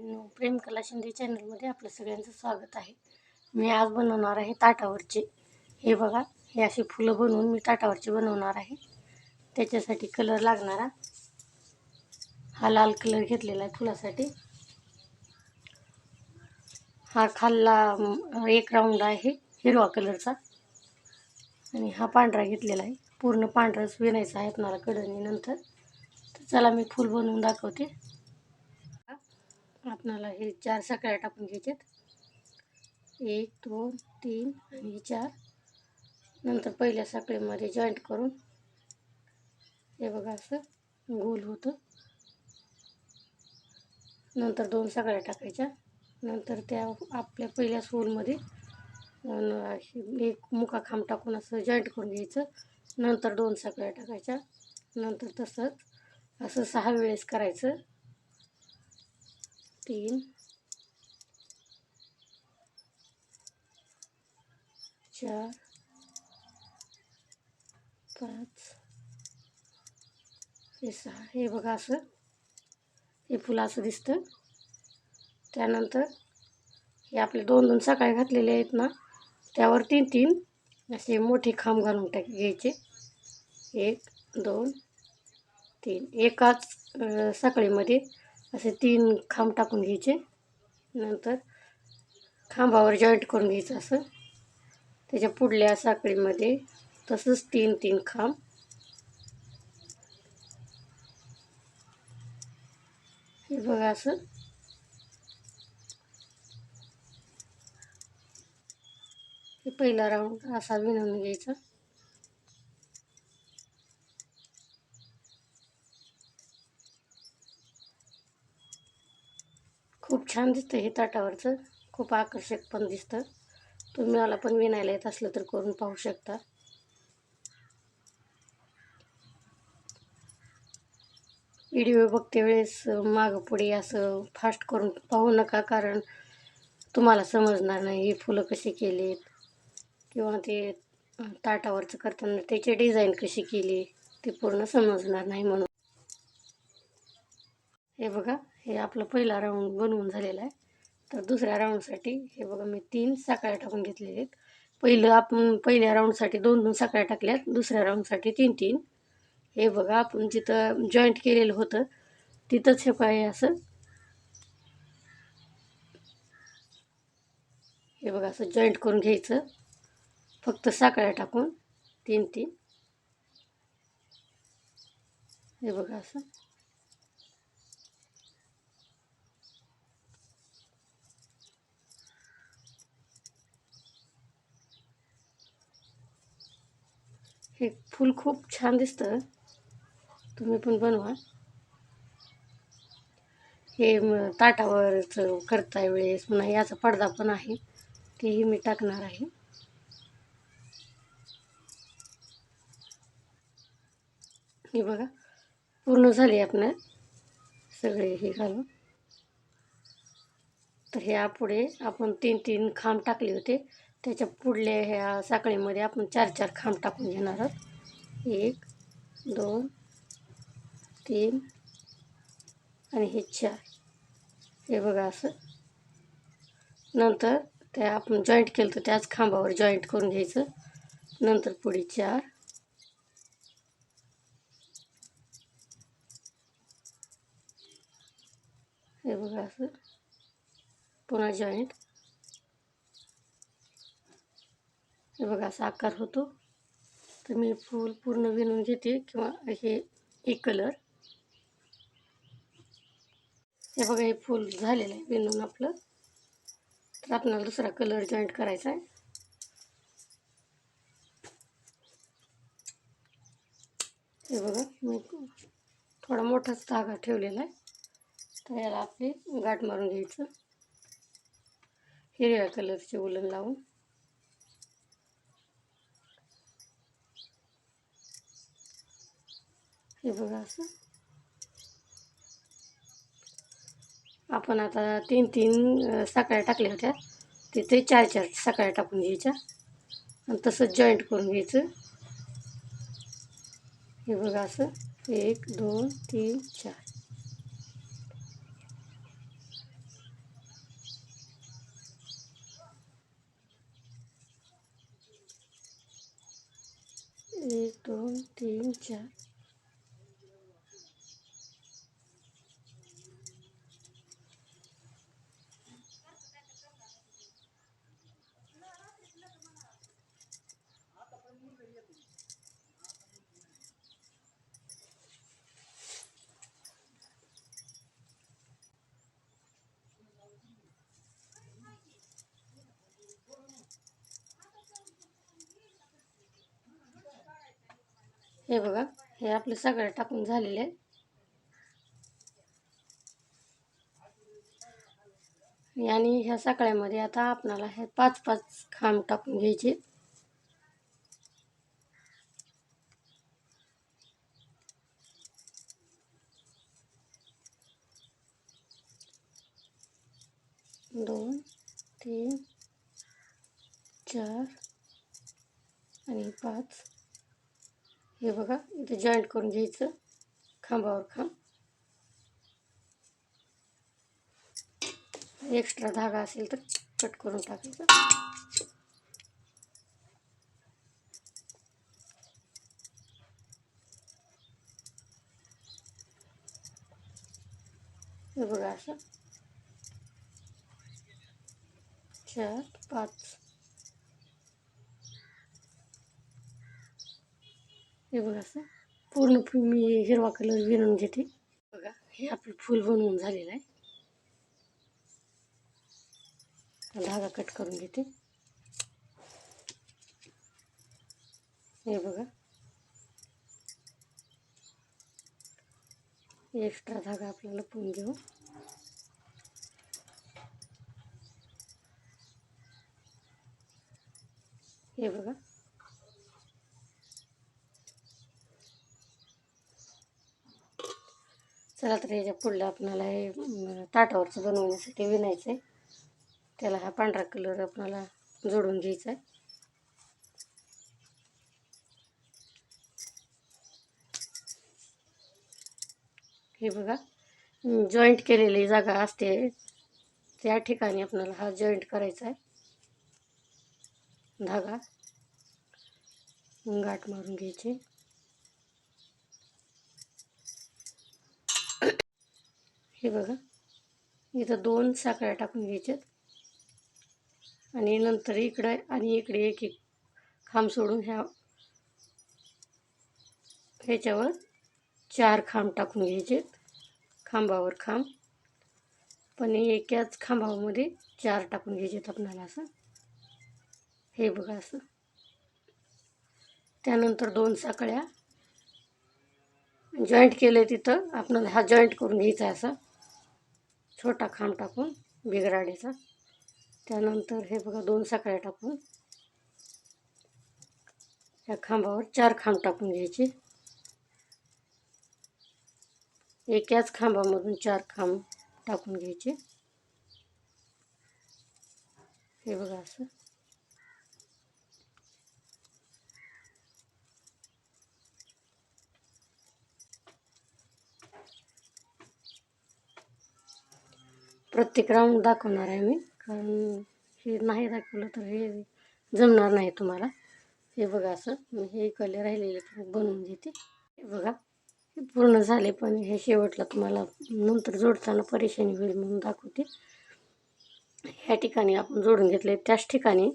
प्रेम कला शिंदे चॅनलमध्ये आपलं सगळ्यांचं स्वागत आहे. मी आज बनवणार आहे ताटावरचे. हे बघा हे अशी फुलं बनवून मी ताटावरचे बनवणार आहे. त्याच्यासाठी कलर लागणारा हा लाल कलर घेतलेला आहे फुलासाठी. हा खाल्ला एक राऊंड आहे हिरवा कलरचा आणि हा पांढरा घेतलेला आहे. पूर्ण पांढराच विणायचा आहे आपणाला कडणी नंतर. तर चला मी फुल बनवून दाखवते. आपणाला हे चार सकाळ्या टाकून घ्यायच्यात. एक दोन तीन आणि चार. नंतर पहिल्या साखळीमध्ये जॉईंट करून हे बघा असं गोल होतं. नंतर दोन सकाळ्या टाकायच्या. नंतर त्या आपल्या पहिल्या सोलमध्ये एक मुका खांब टाकून असं जॉईंट करून घ्यायचं. नंतर दोन साखळ्या टाकायच्या. नंतर तसंच असं सहा वेळेस करायचं. तीन चार पाच हे सहा. हे बघा असं. हे फुलं असं दिसतं. त्यानंतर हे आपले दोन दोन सकाळी घातलेले आहेत ना त्यावर तीन तीन असे मोठे खांब घालून टाक घ्यायचे. एक दोन तीन. एकाच साखळीमध्ये सकाळीमध्ये असे तीन खांब टाकून घ्यायचे. नंतर खांबावर जॉईंट करून घ्यायचं असं. त्याच्या पुढल्या साखळीमध्ये तसंच तीन तीन खांब. हे बघा असं. हे पहिला राऊंड असा विणून घ्यायचा. खूप छान दिसतं हे ताटावरचं. खूप आकर्षक पण दिसतं. तुम्ही मला पण विणायला येत असलं तर करून पाहू शकता. व्हिडिओ बघते वेळेस मागं पुढे असं फास्ट करून पाहू नका कारण तुम्हाला समजणार नाही ही फुलं कशी केलीत किंवा ते ताटावरचं करताना त्याची डिझाईन कशी केली ते पूर्ण समजणार नाही म्हणून. हे बघा. हे आपलं पहिला राऊंड बनवून झालेला आहे. तर दुसऱ्या राऊंडसाठी हे बघा मी तीन साखळ्या टाकून घेतलेले आहेत. पहिलं आपण पहिल्या राऊंडसाठी दोन दोन साखळ्या टाकल्यात. दुसऱ्या राऊंडसाठी तीन तीन. हे बघा आपण जिथं जॉईंट केलेलं होतं तिथंच हे पाहिजे असं. हे बघा असं जॉईंट करून घ्यायचं. फक्त साखळ्या टाकून तीन तीन. हे बघा असं. हे फूल खूप छान दिसतं. तुम्ही पण बनवा. हे म- ताटावरचं करता वेळेस पुन्हा याचा पडदा पण आहे. तेही मी टाकणार आहे. हे बघा पूर्ण झाले आपण सगळे हे घालून. तर ह्या पुढे आपण तीन तीन खांब टाकले होते. त्याच्या पुढल्या ह्या साखळीमध्ये आपण चार चार खांब टाकून घेणार आहोत. एक दोन तीन आणि हे चार. हे बघा असं. नंतर त्या आपण जॉईंट केलं तर त्याच खांबावर जॉईंट करून घ्यायचं. नंतर पुढे चार. हे बघा असं. पुन्हा जॉईंट हे बघा असा आकार होतो. तर मी फूल पूर्ण विणून घेते किंवा हे एक कलर हे बघा हे फूल झालेलं आहे विणून आपलं. तर आपल्याला दुसरा कलर जॉईंट करायचा आहे. हे बघा मी थोडा मोठाच धागा ठेवलेला आहे. तर याला आपली गाठ मारून घ्यायचं. हिरव्या कलरचे उलन लावून. हे बघा असं. आपण आता तीन तीन साखळ्या टाकल्या होत्या. तिथे चार चार साखळ्या टाकून घ्यायच्या. आणि तसंच जॉईंट करून घ्यायचं. हे बघा असं. एक दोन तीन चार. एक दोन तीन चार. हे बघा हे आपले सगळं टाकून झालेले आहे आणि ह्या सगळ्यामध्ये आता आपणाला हे पाच पाच खांब टाकून घ्यायचे. दोन तीन चार आणि पाच. हे बघा इथे जॉईंट करून घ्यायचं. खांबावर खांब. एक्स्ट्रा धागा असेल तर कट करून टाकायचा. हे बघा असं. चार पाच. हे बघा असं. पूर्ण फुल मी हिरवा कलर विरून घेते. बघा हे आपलं फूल बनवून झालेलं आहे. धागा कट करून घेते. हे बघा. एक्स्ट्रा धागा आपल्याला लपवून घेऊ. हे बघा. चला तर याच्या पुढलं आपणाला हे ताटावरचं बनवण्यासाठी विणायचं आहे त्याला हा पांढरा कलर आपणाला जोडून घ्यायचा आहे हे बघा जॉईंट केलेली जागा असते. त्या ठिकाणी आपल्याला हा जॉईंट करायचा आहे धागा. गाठ मारून घ्यायची. हे बघा. इथं दोन साखळ्या टाकून घ्यायच्यात. आणि नंतर इकडं आणि इकडे एक एक खांब सोडून ह्या ह्याच्यावर चार खांब टाकून घ्यायचेत. खांबावर खांब. पण एकाच खांबामध्ये चार टाकून घ्यायचेत आपणाला असं. हे बघा असं. त्यानंतर दोन साखळ्या. जॉईंट केलं तिथं. आपणाला हा जॉईंट करून घ्यायचा आहे असा. छोटा खांब टाकून बिगराडीचा. त्यानंतर हे बघा दोन साकळ्या टाकून या खांबावर चार खांब टाकून घ्यायचे. एकाच खांबामधून चार खांब टाकून घ्यायचे. हे बघा असं. प्रत्येक राऊंड दाखवणार आहे मी. कारण हे नाही दाखवलं तर हे जमणार नाही तुम्हाला. हे बघा असं. मी हे इकडले राहिलेले बनवून घेते हे बघा. हे पूर्ण झाले पण हे शेवटला तुम्हाला नंतर जोडताना परेशानी होईल म्हणून दाखवते. ह्या ठिकाणी आपण जोडून घेतले त्याच ठिकाणी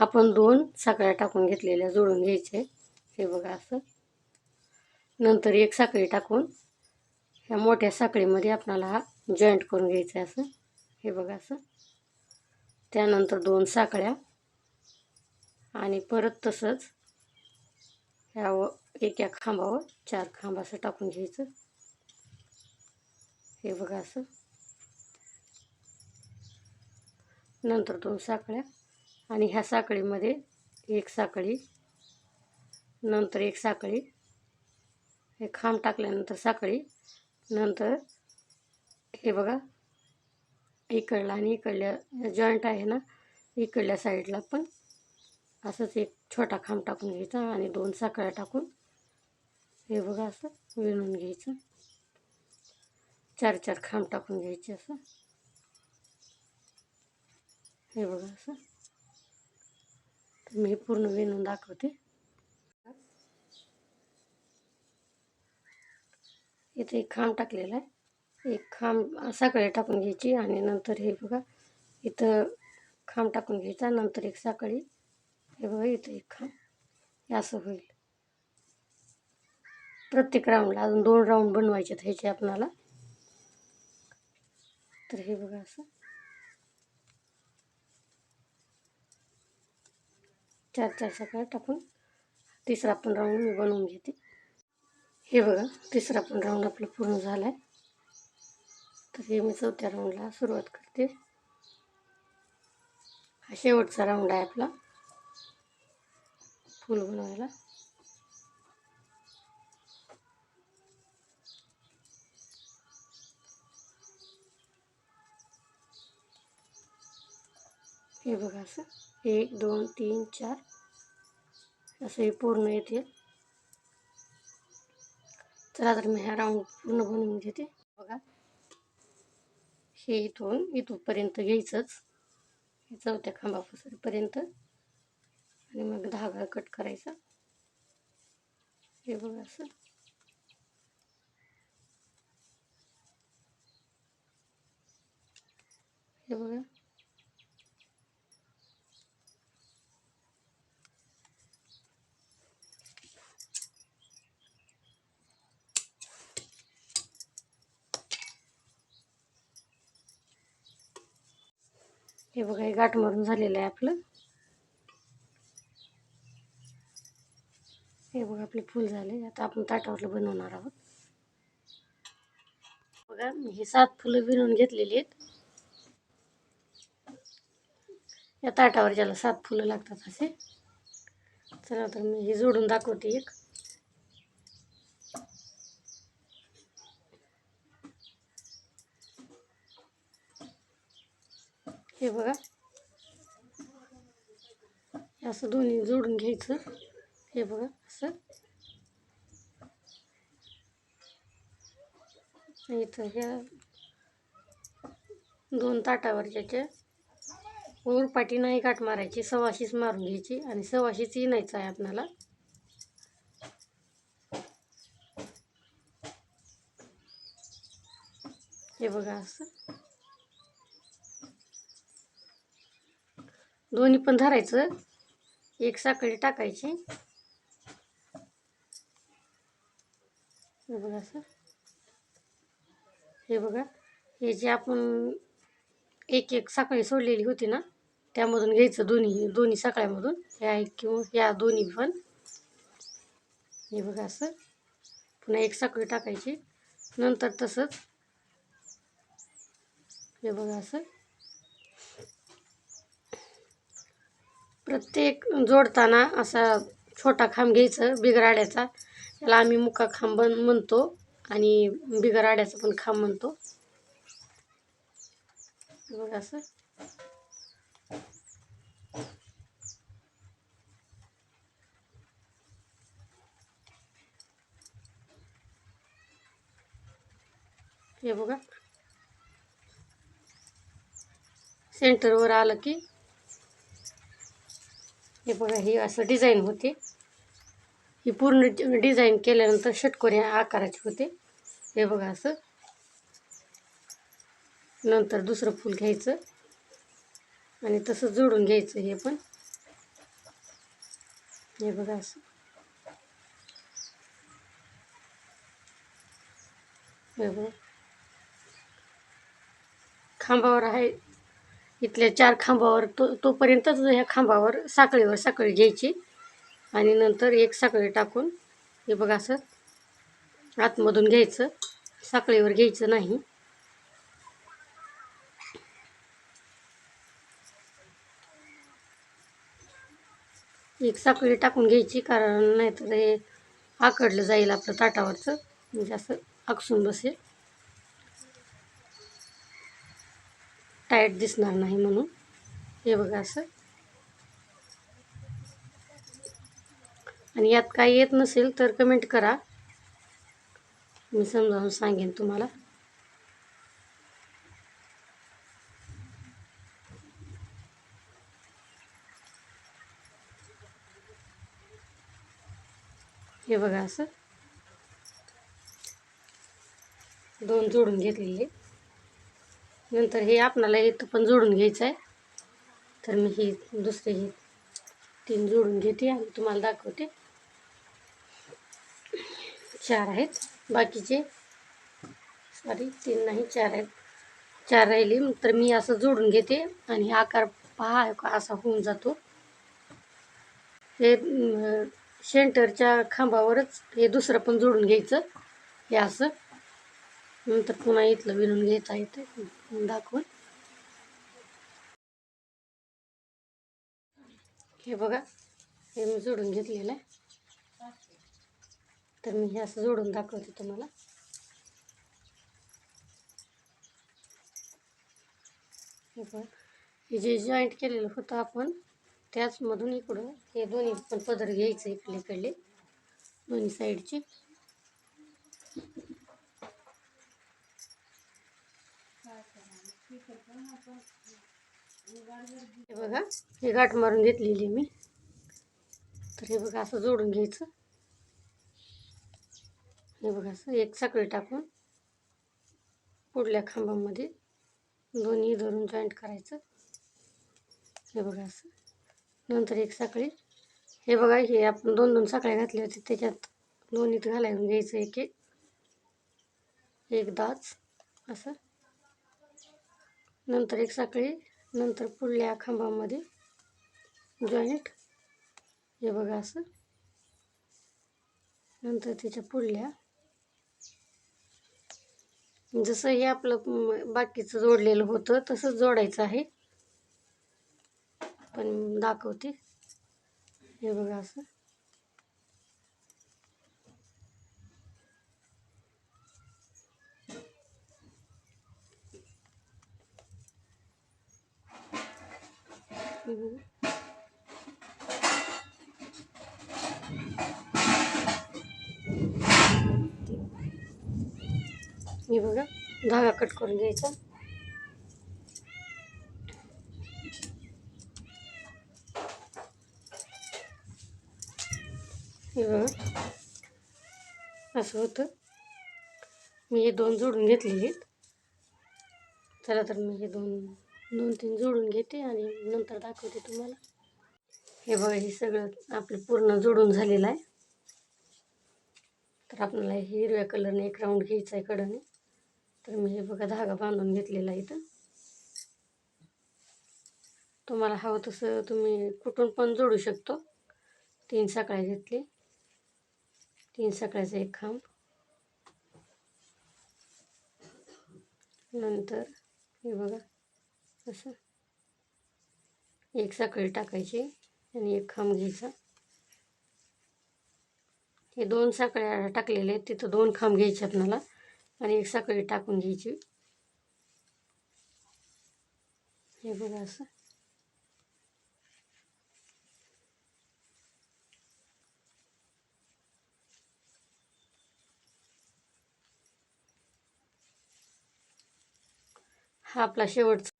आपण दोन साखळ्या टाकून घेतलेल्या जोडून घ्यायचे हे बघा असं. नंतर एक साखळी टाकून ह्या मोठ्या साखळीमध्ये आपणाला हा जॉईंट करून घ्यायचं आहे असं. हे बघा असं. त्यानंतर दोन साखळ्या. आणि परत तसंच ह्या व या खांबावर चार खांब असं टाकून घ्यायचं. हे बघा असं. नंतर दोन साखळ्या. आणि ह्या साखळीमध्ये एक साखळी नंतर एक साखळी. हे खांब टाकल्यानंतर साखळी नंतर हे बघा. इकडला आणि इकडल्या जॉईंट आहे ना इकडल्या साईडला पण असंच एक छोटा खांब टाकून घ्यायचा आणि दोन साखळ्या टाकून हे बघा असं विणून घ्यायचं. चार चार खांब टाकून घ्यायचे असं. हे बघा असं. मी पूर्ण विणून दाखवते. इथे एक खांब टाकलेला आहे. एक खांब साखळी टाकून घ्यायची आणि नंतर हे बघा इथं खांब टाकून घ्यायचा. नंतर एक साखळी हे बघा इथं एक खांब. हे असं होईल. प्रत्येक राऊंडला अजून दोन राऊंड बनवायचे आहेत ह्याचे आपणाला. तर हे बघा असं. चार चार साखळ्या टाकून तिसरा पण राऊंड मी बनवून घेते. हे बघा तिसरा पण राऊंड आपलं पूर्ण झाला आहे तर हे मी चौथ्या राऊंडला सुरुवात करते. हा शेवटचा राऊंड आहे आपला. फूल बनवायला. हे बघा असं. एक दोन तीन चार. असं हे पूर्ण येते. चला तर मी हा राऊंड पूर्ण बनवून घेते. बघा. हे इथून इथूनपर्यंत घ्यायचंच. हे चौथ्या खांबापासूनपर्यंत. आणि मग धागा कट करायचा. हे बघा असं. हे बघा. हे बघा हे गाठ मारून झालेलं आहे आपलं. हे बघा आपले फुल झाले. आता आपण ताटावरलं बनवणार आहोत. बघा मी हे सात फुलं विणून घेतलेली आहेत. या ताटावर ज्याला सात फुलं लागतात असे. चला तर मी हे जोडून दाखवते एक. हे बघा. असं दोन्ही जोडून घ्यायचं. हे बघा असं. इथं ह्या दोन ताटावर उरपाटी नाही काट मारायची सवाशीच मारून घ्यायची आणि सवाशीच इनायचं आहे आपणाला. हे बघा असं. दोन्ही पण धरायचं. एक साखळी टाकायची. हे बघा असं. हे बघा. हे जे आपण एक एक साखळी सोडलेली होती ना त्यामधून घ्यायचं दोन्ही दोन्ही साखळ्यामधून. ह्या एक किंवा या दोन्ही पण. हे बघा असं. पुन्हा एक साखळी टाकायची. नंतर तसंच. हे बघा असं. प्रत्येक जोडताना असा छोटा खांब घ्यायचं बिगराड्याचा. त्याला आम्ही मुका खांब बन म्हणतो आणि बिगराड्याचा पण खांब म्हणतो. बघा असं. हे बघा. सेंटरवर आलं की हे बघा ही असं डिझाईन होते. ही पूर्ण डिझाईन केल्यानंतर षटकोरी आकाराचे होते. हे बघा असं. नंतर दुसरं फूल घ्यायचं. आणि तसं जोडून घ्यायचं हे पण. हे बघा असं. हे बघा. खांबावर आहे इथल्या चार खांबावर तो तोपर्यंतच ह्या खांबावर साखळीवर साखळी घ्यायची. आणि नंतर एक साखळी टाकून हे बघा असं आतमधून घ्यायचं. साखळीवर घ्यायचं नाही. एक साखळी टाकून घ्यायची कारण नाहीतर हे आकडलं जाईल आपलं ताटावरचं. म्हणजे असं आकसून बसेल. टाईट दिसणार नाही म्हणून. हे बघा असं. आणि यात काही येत नसेल तर कमेंट करा. मी समजावून सांगेन तुम्हाला. हे बघा असं. दोन जोडून घेतलेले. नंतर हे आपणाला इथं पण जोडून घ्यायचं आहे. तर मी ही दुसरी ही तीन जोडून घेते आणि तुम्हाला दाखवते. चार आहेत. बाकीचे सॉरी तीन नाही चार आहेत. चार राहिली. तर मी असं जोडून घेते आणि आकार पहा का असा होऊन जातो. हे सेंटरच्या खांबावरच हे दुसरं पण जोडून घ्यायचं. हे असं. नंतर पुन्हा इथलं विणून घ्यायचं आहे ते दाखवून. हे बघा हे मी जोडून घेतलेलं आहे. तर मी हे असं जोडून दाखवते तुम्हाला. हे बघा हे जे जॉईंट केलेलं होतं आपण त्याचमधून इकडं हे दोन्ही पण पदर घ्यायचं इकडे इकडले दोन्ही साईडचे हे बघा हे गाठ मारून घेतलेली मी. तर हे बघा असं जोडून घ्यायचं. हे बघा असं एक साखळी टाकून पुढल्या खांबामध्ये दोन्ही धरून जॉईंट करायचं. हे बघा असं. नंतर एक साखळी. हे बघा हे आपण दोन दोन साखळ्या घातल्या होत्या. त्याच्यात दोन्हीत घालायला घ्यायचं एक एक. एक दाच असं. नंतर एक साखळी नंतर पुढल्या खांबामध्ये जॉईंट हे बघा असं. नंतर त्याच्या पुढल्या. जसं हे आपलं बाकीचं जोडलेलं होतं तसंच जोडायचं आहे. पण दाखवते. हे बघा असं. हे बघा. बघा धागा कट करून घ्यायचा हे बघा असं होतं मी हे दोन जोडून घेतले आहेत चला तर मी हे दोन दोन तीन जोडून घेते आणि नंतर दाखवते तुम्हाला. हे बघा हे सगळं आपलं पूर्ण जोडून झालेलं आहे. तर आपल्याला हे हिरव्या कलरने एक राऊंड घ्यायचा आहे कडने तर मी हे बघा धागा बांधून घेतलेला आहे इथं. तुम्हाला हवं तसं तुम्ही कुठून पण जोडू शकतो. तीन सकाळी घेतले. तीन सकाळचा एक खांब. नंतर हे बघा असं एक साखळी टाकायची आणि एक खांब घ्यायचा. हे दोन साखळ्या टाकलेले आहेत तिथं दोन खांब घ्यायचे आपणाला आणि एक साखळी टाकून घ्यायची. हे बघा असं. हा आपला शेवटचा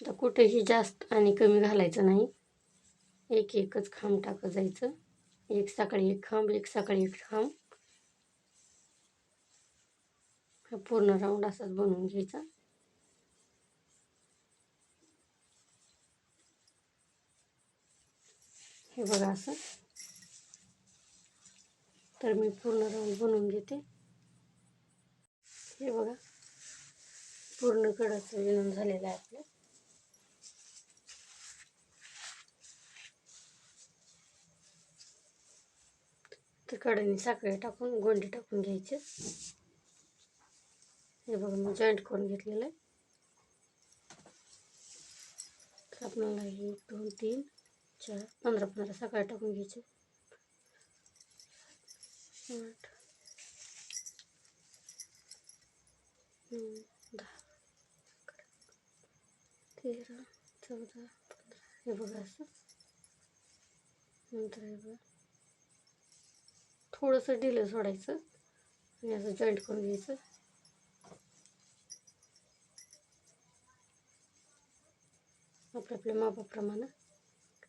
आता कुठेही जास्त आणि कमी घालायचं नाही. एक एकच खांब टाकत जायचं. एक सकाळी एक खांब एक सकाळी एक खांब. हा पूर्ण राऊंड असाच बनवून घ्यायचा. हे बघा असं. तर मी पूर्ण राऊंड बनवून घेते. हे बघा. पूर्ण कडाचं विणून झालेलं आहे आपलं. तर कडेने साखळी टाकून गोंडी टाकून घ्यायचे. हे बघा मी जॉईंट करून घेतलेलं आहे. तर आपल्याला एक दोन तीन चार पंधरा पंधरा सकाळी टाकून घ्यायचे. आठ नऊ दहा तेरा चौदा पंधरा. हे बघा असं. नंतर हे बघा. थोडंसं ढिलं सोडायचं आणि असं जॉईंट करून घ्यायचं. आपल्या आपल्या मापाप्रमाणे.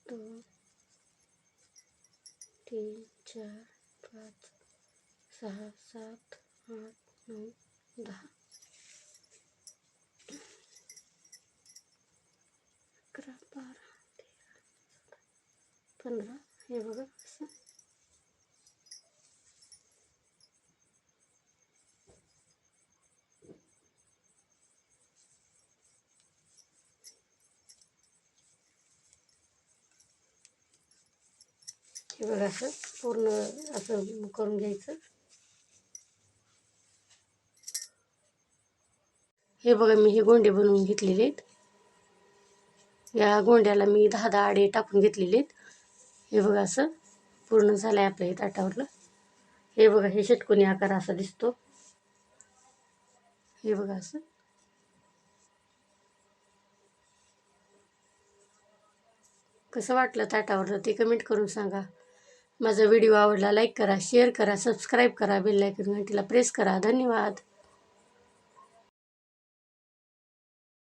दोन तीन चार पाच सहा सात आठ नऊ दहा. अकरा बारा तेरा पंधरा. हे बघा. हे बघा असं पूर्ण असं करून घ्यायचं. हे बघा मी हे गोंडे बनवून घेतलेले आहेत. या गोंड्याला मी दहा दहा आडे टाकून घेतलेले आहेत. हे बघा असं पूर्ण झालं आहे आपलं हे ताटावरलं हे बघा हे षटकोनी आकार असा दिसतो. हे बघा असं. कसं वाटलं ताटावरलं ते कमेंट करून सांगा. माझा व्हिडिओ आवडला लाईक करा शेअर करा सबस्क्राईब करा बेल लायकन घंटीला प्रेस करा. धन्यवाद.